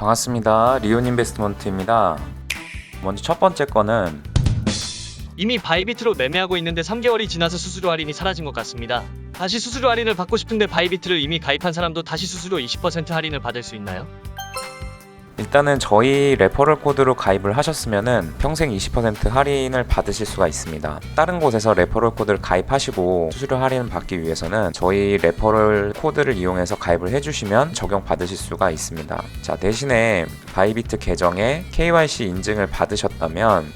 반갑습니다. 리온 인베스트먼트입니다. 먼저 첫 번째 거는 이미 바이비트로 매매하고 있는데 3개월이 지나서 수수료 할인이 사라진 것 같습니다. 다시 수수료 할인을 받고 싶은데 바이비트를 이미 가입한 사람도 다시 수수료 20% 할인을 받을 수 있나요? 일단은 저희 레퍼럴 코드로 가입을 하셨으면은 평생 20% 할인을 받으실 수가 있습니다. 다른 곳에서 레퍼럴 코드를 가입하시고 수수료 할인을 받기 위해서는 저희 레퍼럴 코드를 이용해서 가입을 해주시면 적용 받으실 수가 있습니다. 자 대신에 바이비트 계정에 KYC 인증을 받으셨다면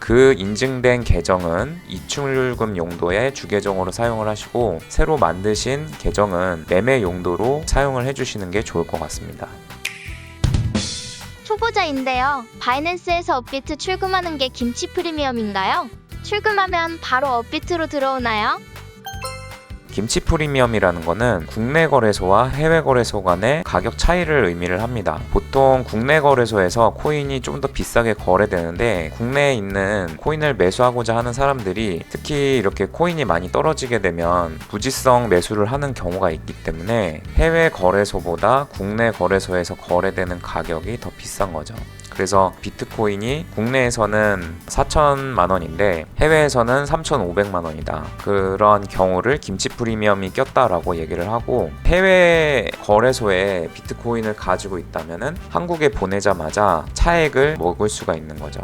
그 인증된 계정은 이출금 용도의 주계정으로 사용을 하시고 새로 만드신 계정은 매매 용도로 사용을 해주시는 게 좋을 것 같습니다. 초보자인데요. 바이낸스에서 업비트 출금하는 게 김치 프리미엄인가요? 출금하면 바로 업비트로 들어오나요? 김치 프리미엄이라는 거는 국내 거래소와 해외 거래소 간의 가격 차이를 의미를 합니다. 보통 국내 거래소에서 코인이 좀 더 비싸게 거래되는데 국내에 있는 코인을 매수하고자 하는 사람들이 특히 이렇게 코인이 많이 떨어지게 되면 부지성 매수를 하는 경우가 있기 때문에 해외 거래소보다 국내 거래소에서 거래되는 가격이 더 비싼 거죠. 그래서 비트코인이 국내에서는 4천만 원인데 해외에서는 3,500만 원이다. 그런 경우를 김치 프리미엄이 꼈다라고 얘기를 하고 해외 거래소에 비트코인을 가지고 있다면은 한국에 보내자마자 차액을 먹을 수가 있는 거죠.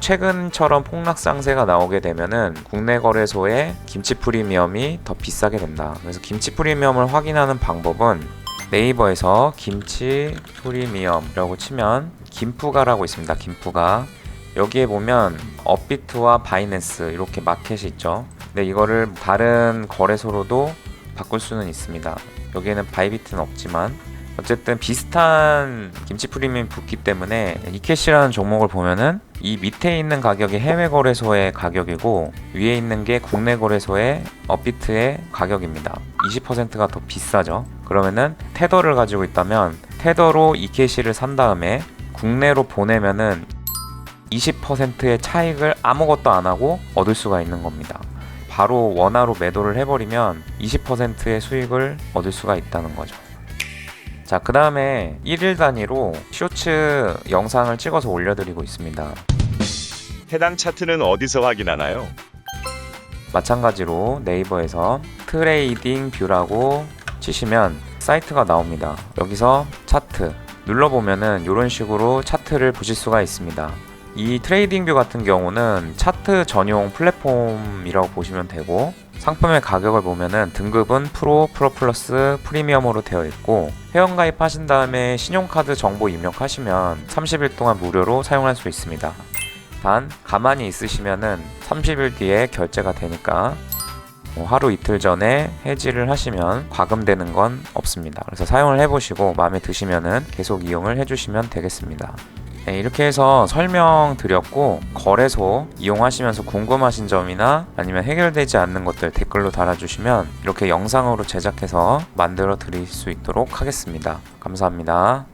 최근처럼 폭락 상세가 나오게 되면은 국내 거래소에 김치 프리미엄이 더 비싸게 된다. 그래서 김치 프리미엄을 확인하는 방법은 네이버에서 김치 프리미엄이라고 치면 김프가라고 있습니다. 김프가 여기에 보면 업비트와 바이낸스 이렇게 마켓이 있죠. 근데 이거를 다른 거래소로도 바꿀 수는 있습니다. 여기에는 바이비트는 없지만 어쨌든 비슷한 김치 프리미엄 붙기 때문에 이캐시라는 종목을 보면은 이 밑에 있는 가격이 해외 거래소의 가격이고 위에 있는 게 국내 거래소의 업비트의 가격입니다. 20%가 더 비싸죠. 그러면은 테더를 가지고 있다면 테더로 이캐시를 산 다음에 국내로 보내면은 20%의 차익을 아무것도 안 하고 얻을 수가 있는 겁니다. 바로 원화로 매도를 해버리면 20%의 수익을 얻을 수가 있다는 거죠. 자, 그 다음에 1일 단위로 쇼츠 영상을 찍어서 올려드리고 있습니다. 해당 차트는 어디서 확인하나요? 마찬가지로 네이버에서 트레이딩 뷰라고 치시면 사이트가 나옵니다. 여기서 차트 눌러보면은 이런 식으로 차트를 보실 수가 있습니다. 이 트레이딩 뷰 같은 경우는 차트 전용 플랫폼이라고 보시면 되고 상품의 가격을 보면은 등급은 프로, 프로 플러스, 프리미엄으로 되어 있고 회원 가입하신 다음에 신용카드 정보 입력하시면 30일 동안 무료로 사용할 수 있습니다. 단 가만히 있으시면은 30일 뒤에 결제가 되니까 뭐 하루 이틀 전에 해지를 하시면 과금되는 건 없습니다. 그래서 사용을 해보시고 마음에 드시면은 계속 이용을 해주시면 되겠습니다. 네, 이렇게 해서 설명드렸고 거래소 이용하시면서 궁금하신 점이나 아니면 해결되지 않는 것들 댓글로 달아주시면 이렇게 영상으로 제작해서 만들어 드릴 수 있도록 하겠습니다. 감사합니다.